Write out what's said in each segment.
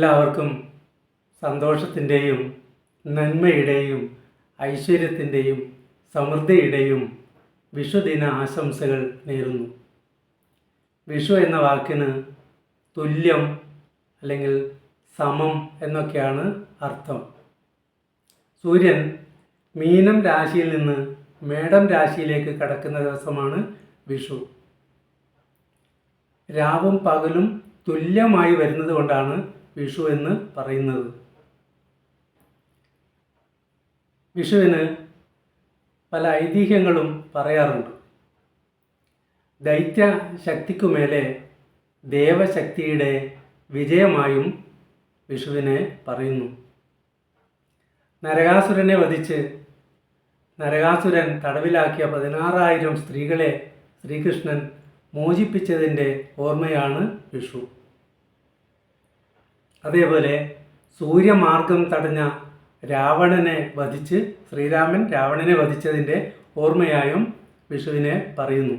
എല്ലാവർക്കും സന്തോഷത്തിന്റെയും നന്മയുടെയും ഐശ്വര്യത്തിന്റെയും സമൃദ്ധിയുടെയും വിഷുദിന ആശംസകൾ നേരുന്നു. വിഷു എന്ന വാക്കിന് തുല്യം അല്ലെങ്കിൽ സമം എന്നൊക്കെയാണ് അർത്ഥം. സൂര്യൻ മീനം രാശിയിൽ നിന്ന് മേടം രാശിയിലേക്ക് കടക്കുന്ന ദിവസമാണ് വിഷു. രാവും പകലും തുല്യമായി വരുന്നത് കൊണ്ടാണ് വിഷു എന്ന് പറയുന്നത്. വിഷുവിന് പല ഐതിഹ്യങ്ങളും പറയാറുണ്ട്. ദൈത്യ ശക്തിക്കുമേലെ ദേവശക്തിയുടെ വിജയമായും വിഷുവിനെ പറയുന്നു. നരകാസുരനെ വധിച്ച് നരകാസുരൻ തടവിലാക്കിയ പതിനാറായിരം സ്ത്രീകളെ ശ്രീകൃഷ്ണൻ മോചിപ്പിച്ചതിന്റെ ഓർമ്മയാണ് വിഷു. അതേപോലെ സൂര്യമാർഗം തടഞ്ഞ രാവണനെ വധിച്ച് ശ്രീരാമൻ രാവണനെ വധിച്ചതിന്റെ ഓർമ്മയായും വിഷുവിനെ പറയുന്നു.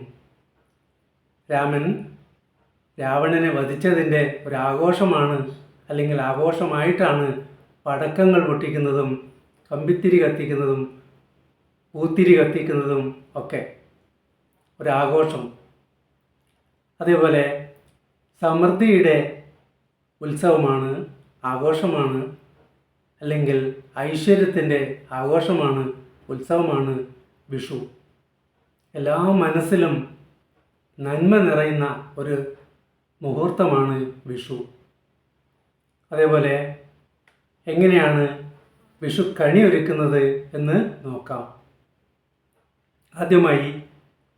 രാമൻ രാവണനെ വധിച്ചതിന്റെ ഒരു ആഘോഷമാണ് അല്ലെങ്കിൽ ആഘോഷമായിട്ടാണ് പടക്കങ്ങൾ പൊട്ടിക്കുന്നതും കമ്പിത്തിരി കത്തിക്കുന്നതും പൂത്തിരി കത്തിക്കുന്നതും ഒക്കെ ഒരാഘോഷം. അതേപോലെ സമൃദ്ധിയുടെ ഉത്സവമാണ് ആഘോഷമാണ് അല്ലെങ്കിൽ ഐശ്വര്യത്തിന്റെ ആഘോഷമാണ് ഉത്സവമാണ് വിഷു. എല്ലാ മനസ്സിലും നന്മ നിറയുന്ന ഒരു മുഹൂർത്തമാണ് വിഷു. അതേപോലെ എങ്ങനെയാണ് വിഷു കണി ഒരുക്കുന്നത് എന്ന് നോക്കാം. ആദ്യമായി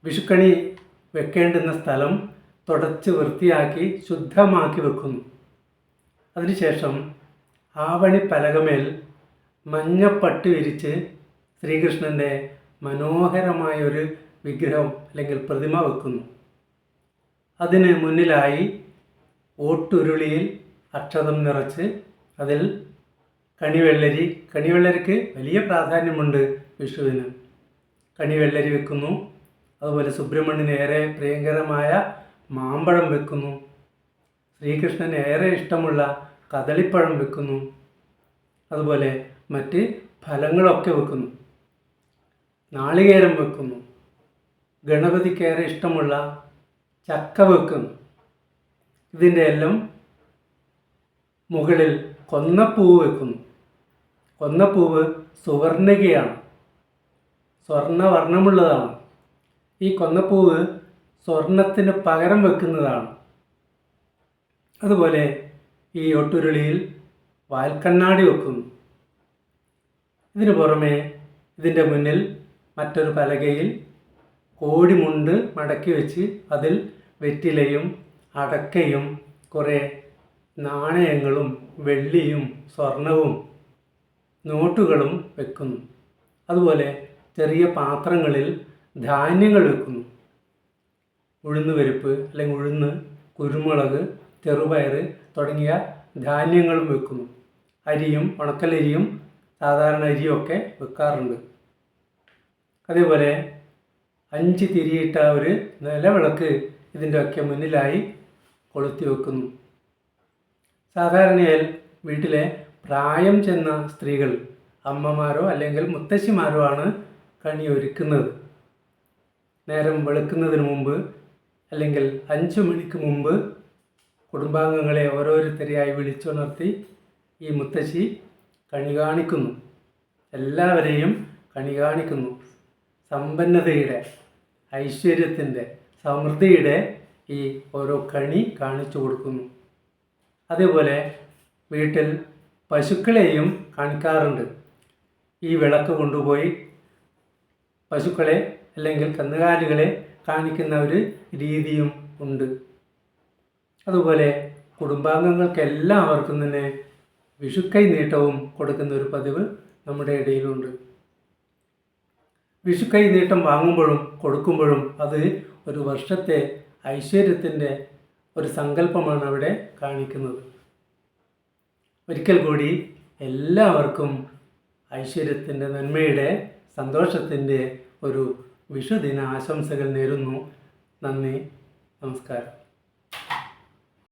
വിഷുക്കണി വെക്കേണ്ടുന്ന സ്ഥലം തുടച്ച് വൃത്തിയാക്കി ശുദ്ധമാക്കി വെക്കുന്നു. അതിനുശേഷം ആവണി പലകമേൽ മഞ്ഞപ്പട്ട് വിരിച്ച് ശ്രീകൃഷ്ണന്റെ മനോഹരമായ ഒരു വിഗ്രഹം അല്ലെങ്കിൽ പ്രതിമ വെക്കുന്നു. അതിന് മുന്നിലായി ഓട്ടുരുളിയിൽ അക്ഷതം നിറച്ച് അതിൽ കണിവെള്ളരി കണിവെള്ളരിക്ക് വലിയ പ്രാധാന്യമുണ്ട് വിഷുവിന്. കണിവെള്ളരി വെക്കുന്നു. അതുപോലെ സുബ്രഹ്മണ്യന് ഏറെ പ്രിയങ്കരമായ മാമ്പഴം വെക്കുന്നു. ശ്രീകൃഷ്ണന് ഏറെ ഇഷ്ടമുള്ള കദളിപ്പഴം വെക്കുന്നു. അതുപോലെ മറ്റ് ഫലങ്ങളൊക്കെ വെക്കുന്നു. നാളികേരം വെക്കുന്നു. ഗണപതിക്ക് ഏറെ ഇഷ്ടമുള്ള ചക്ക വെക്കുന്നു. ഇതിന്റെ എല്ലാം മുകളിൽ കൊന്നപ്പൂവ് വെക്കുന്നു. കൊന്നപ്പൂവ് സുവർണികയാണ്. സ്വർണവർണമുള്ളതാണ് ഈ കൊന്നപ്പൂവ് സ്വർണത്തിന് പകരം വെക്കുന്നതാണ്. അതുപോലെ ഈ ഒട്ടുരുളിയിൽ വാൽക്കണ്ണാടി വെക്കുന്നു ഇതിനു പുറമെ ഇതിന്റെ മുന്നിൽ മറ്റൊരു പലകയിൽ കോടിമുണ്ട് മടക്കി വെച്ച് അതിൽ വെറ്റിലയും അടക്കയും കുറേ നാണയങ്ങളും വെള്ളിയും സ്വർണവും നോട്ടുകളും വെക്കുന്നു. അതുപോലെ ചെറിയ പാത്രങ്ങളിൽ ധാന്യങ്ങൾ വെക്കുന്നു. ഉഴുന്ന് പരിപ്പ് അല്ലെങ്കിൽ ഉഴുന്ന് കുരുമുളക് ചെറുപയർ തുടങ്ങിയ ധാന്യങ്ങളും വെക്കുന്നു. അരിയും ഉണക്കലരിയും സാധാരണ അരിയൊക്കെ വെക്കാറുണ്ട്. അതേപോലെ അഞ്ച് തിരിയിട്ട ഒരു നിലവിളക്ക് ഇതിന്റെ ഒക്കെ മുന്നിലായി കൊളുത്തി വെക്കുന്നു. സാധാരണയായി വീട്ടിലെ പ്രായം ചെന്ന സ്ത്രീകൾ അമ്മമാരോ അല്ലെങ്കിൽ മുത്തശ്ശിമാരോ ആണ് കണി ഒരുക്കുന്നത്. നേരം വെളുക്കുന്നതിന് മുമ്പ് അല്ലെങ്കിൽ അഞ്ച് മണിക്ക് മുമ്പ് കുടുംബാംഗങ്ങളെ ഓരോരുത്തരെയായി വിളിച്ചുണർത്തി ഈ മുത്തശ്ശി കണി കാണിക്കുന്നു. എല്ലാവരെയും കണി കാണിക്കുന്നു. സമ്പന്നതയുടെ ഐശ്വര്യത്തിന്റെ സമൃദ്ധിയുടെ ഈ ഓരോ കണി കാണിച്ചു കൊടുക്കുന്നു. അതേപോലെ വീട്ടിൽ പശുക്കളെയും കാണിക്കാറുണ്ട്. ഈ വിളക്ക് കൊണ്ടുപോയി പശുക്കളെ അല്ലെങ്കിൽ കന്നുകാലികളെ കാണിക്കുന്ന ഒരു രീതിയും ഉണ്ട്. അതുപോലെ കുടുംബാംഗങ്ങൾക്ക് എല്ലാവർക്കും തന്നെ വിഷുക്കൈ നീട്ടവും കൊടുക്കുന്ന ഒരു പതിവ് നമ്മുടെ ഇടയിലുണ്ട്. വിഷുക്കൈ നീട്ടം വാങ്ങുമ്പോഴും കൊടുക്കുമ്പോഴും അത് ഒരു വർഷത്തെ ഐശ്വര്യത്തിന്റെ ഒരു സങ്കല്പമാണ് അവിടെ കാണിക്കുന്നത്. ഒരിക്കൽ കൂടി എല്ലാവർക്കും ഐശ്വര്യത്തിന്റെ നന്മയുടെ സന്തോഷത്തിന്റെ ഒരു വിഷുദിന ആശംസകൾ നേരുന്നു. നന്ദി നമസ്കാരം.